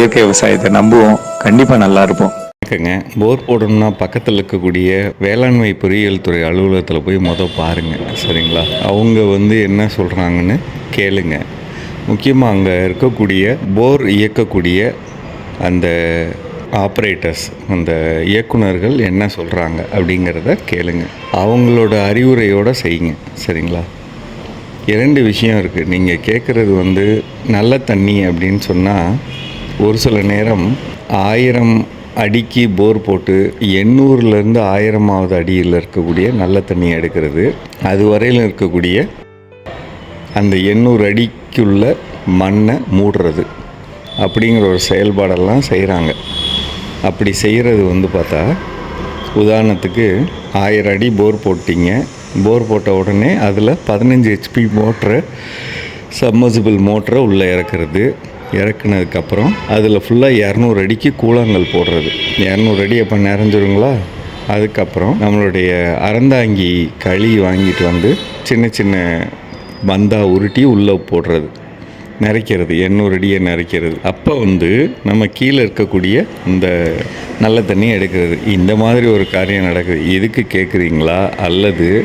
இயற்கை விவசாயத்தை நம்புவோம். கண்டிப்பாக நல்லா இருப்போம். கேட்குங்க போர் போடணும்னா பக்கத்தில் இருக்கக்கூடிய வேளாண்மை பொறியியல் துறை அலுவலகத்தில் போய் மொதல் பாருங்கள் சரிங்களா? அவங்க வந்து என்ன சொல்கிறாங்கன்னு கேளுங்க. முக்கியமாக அங்கே இருக்கக்கூடிய போர் இயக்கக்கூடிய அந்த ஆப்ரேட்டர்ஸ் அந்த இயக்குனர்கள் என்ன சொல்கிறாங்க அப்படிங்கிறத கேளுங்க. அவங்களோட அறிவுரையோடு செய்யுங்க. சரிங்களா? இரண்டு விஷயம் இருக்குது நீங்கள் கேட்குறது வந்து நல்ல தண்ணி அப்படின்னு சொன்னால் ஒரு சில நேரம் ஆயிரம் அடிக்கு போர் போட்டு எண்ணூறுலேருந்து ஆயிரமாவது அடியில் இருக்கக்கூடிய நல்ல தண்ணி எடுக்கிறது. அது வரையிலும் இருக்கக்கூடிய அந்த எண்ணூறு அடிக்குள்ள மண்ணை மூடுறது. அப்படிங்கிற ஒரு செயல்பாடெல்லாம் செய்கிறாங்க அப்படி செய்கிறது வந்து பார்த்தா உதாரணத்துக்கு ஆயிரம் அடி போர் போட்டிங்க. போர் போட்ட உடனே அதில் பதினஞ்சு ஹெச்பி மோட்டரை சம்மர்சிபிள் மோட்டரை உள்ளே இறக்குறது. இறக்குனதுக்கப்புறம் அதில் ஃபுல்லாக இரநூறு அடிக்கு கூழாங்கல் போடுறது. இரநூறு அடி அப்போ நிறைஞ்சிருங்களா? அதுக்கப்புறம் நம்மளுடைய அறந்தாங்கி களி வாங்கிட்டு வந்து சின்ன சின்ன பந்தா உருட்டி உள்ளே போடுறது. நிறைக்கிறது எண்ணூறு அடியை நிறைக்கிறது அப்போ வந்து நம்ம கீழே இருக்கக்கூடிய இந்த நல்ல தண்ணியை எடுக்கிறது. இந்த மாதிரி ஒரு காரியம் நடக்குது. எதுக்கு கேட்குறீங்களா? அல்லது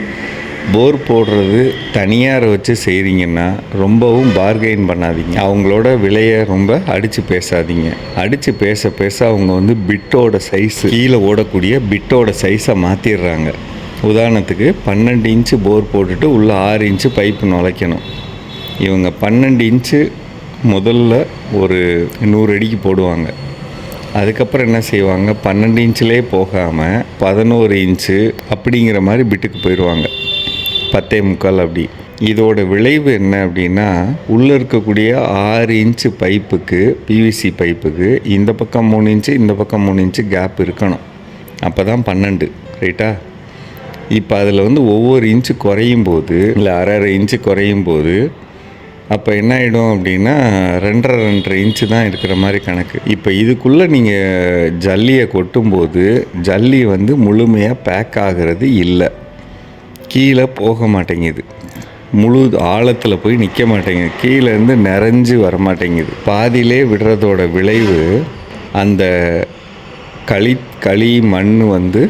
போர் போடுறது தனியாரை வச்சு செய்கிறீங்கன்னா ரொம்பவும் பார்கெயின் பண்ணாதீங்க. அவங்களோட விலையை ரொம்ப அடித்து பேசாதீங்க. அடித்து பேச பேச அவங்க வந்து பிட்டோட சைஸ் கீழே ஓடக்கூடிய பிட்டோட சைஸை மாற்றிடுறாங்க உதாரணத்துக்கு பன்னெண்டு இன்ச்சு போர் போட்டுட்டு உள்ளே ஆறு இன்ச்சு பைப்பு நுழைக்கணும். இவங்க பன்னெண்டு இன்ச்சு முதல்ல ஒரு நூறு அடிக்கு போடுவாங்க. அதுக்கப்புறம் என்ன செய்வாங்க? பன்னெண்டு இன்ச்சிலே போகாமல் பதினோரு இன்ச்சு அப்படிங்கிற மாதிரி பிட்டுக்கு போயிடுவாங்க பத்தே முக்கால் அப்படி. இதோட விளைவு என்ன அப்படின்னா உள்ளே இருக்கக்கூடிய ஆறு இன்ச்சு பைப்புக்கு பிவிசி பைப்புக்கு இந்த பக்கம் மூணு இன்ச்சு இந்த பக்கம் மூணு இன்ச்சு கேப் இருக்கணும். அப்போ தான் பன்னெண்டு ரைட்டா இப்போ அதில் வந்து ஒவ்வொரு இன்ச்சு குறையும் போது இல்லை அரை அரை இன்ச்சு குறையும் போது அப்போ என்ன ஆகிடும் அப்படின்னா ரெண்டரை ரெண்டரை இன்ச்சு தான் இருக்கிற மாதிரி கணக்கு. இப்போ இதுக்குள்ளே நீங்கள் ஜல்லியை கொட்டும்போது ஜல்லி வந்து முழுமையாக பேக் ஆகிறது இல்லை. கீழே போக மாட்டேங்குது. முழு ஆழத்தில் போய் நிற்க மாட்டேங்குது. கீழேருந்து நிறைஞ்சு வர மாட்டேங்குது. பாதியிலே விடுறதோட விளைவு அந்த களி களி மண் வந்து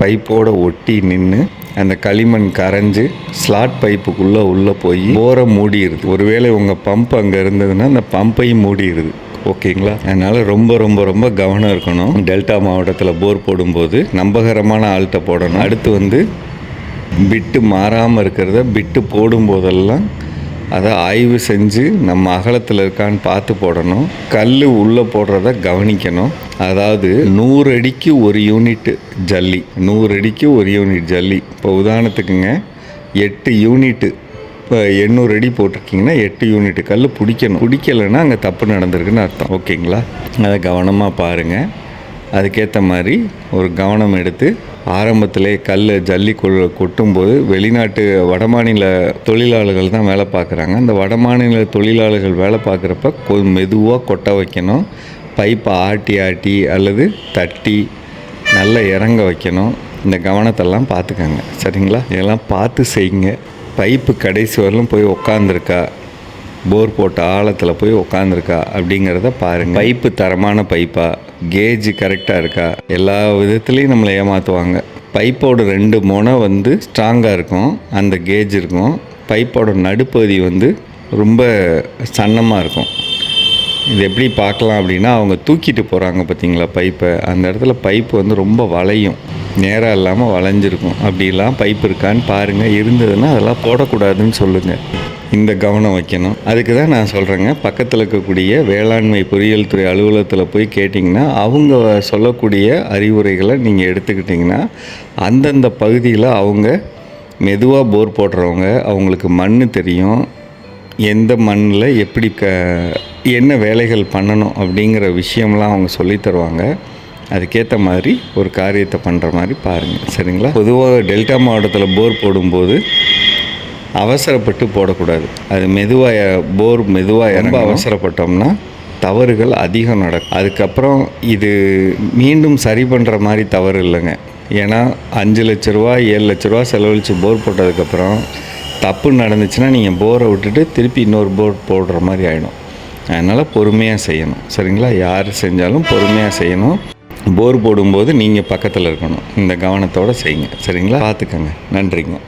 பைப்போட ஒட்டி நின்று அந்த களிமண் கரைஞ்சு ஸ்லாட் பைப்புக்குள்ளே உள்ளே போய் போரை மூடிடுது ஒருவேளை உங்கள் பம்ப் அங்கே இருந்ததுன்னா அந்த பம்பையும் மூடிடுது ஓகேங்களா? அதனால் ரொம்ப ரொம்ப ரொம்ப கவனம் இருக்கணும். டெல்டா மாவட்டத்தில் போர் போடும்போது நம்பகரமான ஆள்கிட்ட போடணும். அடுத்து வந்து பிட்டு மாறாமல் இருக்கிறத பிட்டு போடும்போதெல்லாம் அதை ஆய்வு செஞ்சு நம்ம அகலத்தில் இருக்கான்னு பார்த்து போடணும். கல் உள்ளே போடுறத கவனிக்கணும். அதாவது நூறு அடிக்கு ஒரு யூனிட் ஜல்லி. நூறு அடிக்கு ஒரு யூனிட் ஜல்லி. இப்போ உதாரணத்துக்குங்க எட்டு யூனிட்டு இப்போ எண்ணூறு அடி போட்டிருக்கீங்கன்னா எட்டு யூனிட் கல் பிடிக்கணும். பிடிக்கலைன்னா அங்கே தப்பு நடந்திருக்குன்னு அர்த்தம். ஓகேங்களா? அதை கவனமாக பாருங்கள் அதுக்கேற்ற மாதிரி ஒரு கவனம் எடுத்து ஆரம்பத்திலே கல் ஜல்லி கொட்டும்போது வெளிநாட்டு வடமாநில தொழிலாளர்கள் தான் வேலை பார்க்குறாங்க. அந்த வடமாநில தொழிலாளர்கள் வேலை பார்க்குறப்ப கொ மெதுவாக கொட்ட வைக்கணும். பைப்பை ஆட்டி ஆட்டி அல்லது தட்டி நல்லா இறங்க வைக்கணும். இந்த கவனத்தெல்லாம் பார்த்துக்கங்க. சரிங்களா? இதெல்லாம் பார்த்து செய்யுங்க. பைப்பு கடைசி வரலும் போய் உக்காந்துருக்கா. போர் போட்ட ஆழத்தில் போய் உக்காந்துருக்கா அப்படிங்கிறத பாருங்கள் பைப்பு தரமான பைப்பா? கேஜ் கரெக்டாக இருக்கா? எல்லா விதத்துலேயும் நம்மளை ஏமாற்றுவாங்க பைப்போட ரெண்டு முனை வந்து ஸ்ட்ராங்காக இருக்கும். அந்த கேஜ் இருக்கும். பைப்போட நடுப்பகுதி வந்து ரொம்ப சன்னமாக இருக்கும். இது எப்படி பார்க்கலாம் அப்படின்னா அவங்க தூக்கிட்டு போகிறாங்க பார்த்தீங்களா பைப்பை? அந்த இடத்துல பைப்பு வந்து ரொம்ப வளையும். நேராக இல்லாமல் வளைஞ்சிருக்கும். அப்படிலாம் பைப் இருக்கான்னு பாருங்கள் இருந்ததுன்னா அதெல்லாம் போடக்கூடாதுன்னு சொல்லுங்கள் இந்த கவனம் வைக்கணும். அதுக்கு தான் நான் சொல்கிறேங்க பக்கத்தில் இருக்கக்கூடிய வேளாண்மை பொறியியல் துறை அலுவலகத்தில் போய் கேட்டிங்கன்னா அவங்க சொல்லக்கூடிய அறிவுரைகளை நீங்கள் எடுத்துக்கிட்டிங்கன்னா அந்தந்த பகுதியில் அவங்க மெதுவாக போர் போடுறவங்க அவங்களுக்கு மண் தெரியும். எந்த மண்ணில் எப்படி க என்ன வேலைகள் பண்ணணும் அப்படிங்கிற விஷயம்லாம் அவங்க சொல்லித் தருவாங்க. அதுக்கேற்ற மாதிரி ஒரு காரியத்தை பண்ணுற மாதிரி பாருங்கள் சரிங்களா? பொதுவாக டெல்டா மாவட்டத்தில் போர் போடும்போது அவசரப்பட்டு போடக்கூடாது. அது மெதுவாக போர் மெதுவாக ரொம்ப அவசரப்பட்டோம்னா தவறுகள் அதிகம் நடக்கும். அதுக்கப்புறம் இது மீண்டும் சரி பண்ணுற மாதிரி தவறு இல்லைங்க. ஏன்னா அஞ்சு லட்ச ரூபா ஏழு லட்ச ரூபா செலவழித்து போர் போட்டதுக்கப்புறம் தப்பு நடந்துச்சுன்னா நீங்கள் போரை விட்டுட்டு திருப்பி இன்னொரு போர் போடுற மாதிரி ஆகிடும் அதனால் பொறுமையாக செய்யணும். சரிங்களா? யார் செஞ்சாலும் பொறுமையாக செய்யணும். போர் போடும்போது நீங்கள் பக்கத்தில் இருக்கணும். இந்த கவனத்தோடு செய்யுங்க. சரிங்களா? பார்த்துக்கங்க. நன்றிங்க.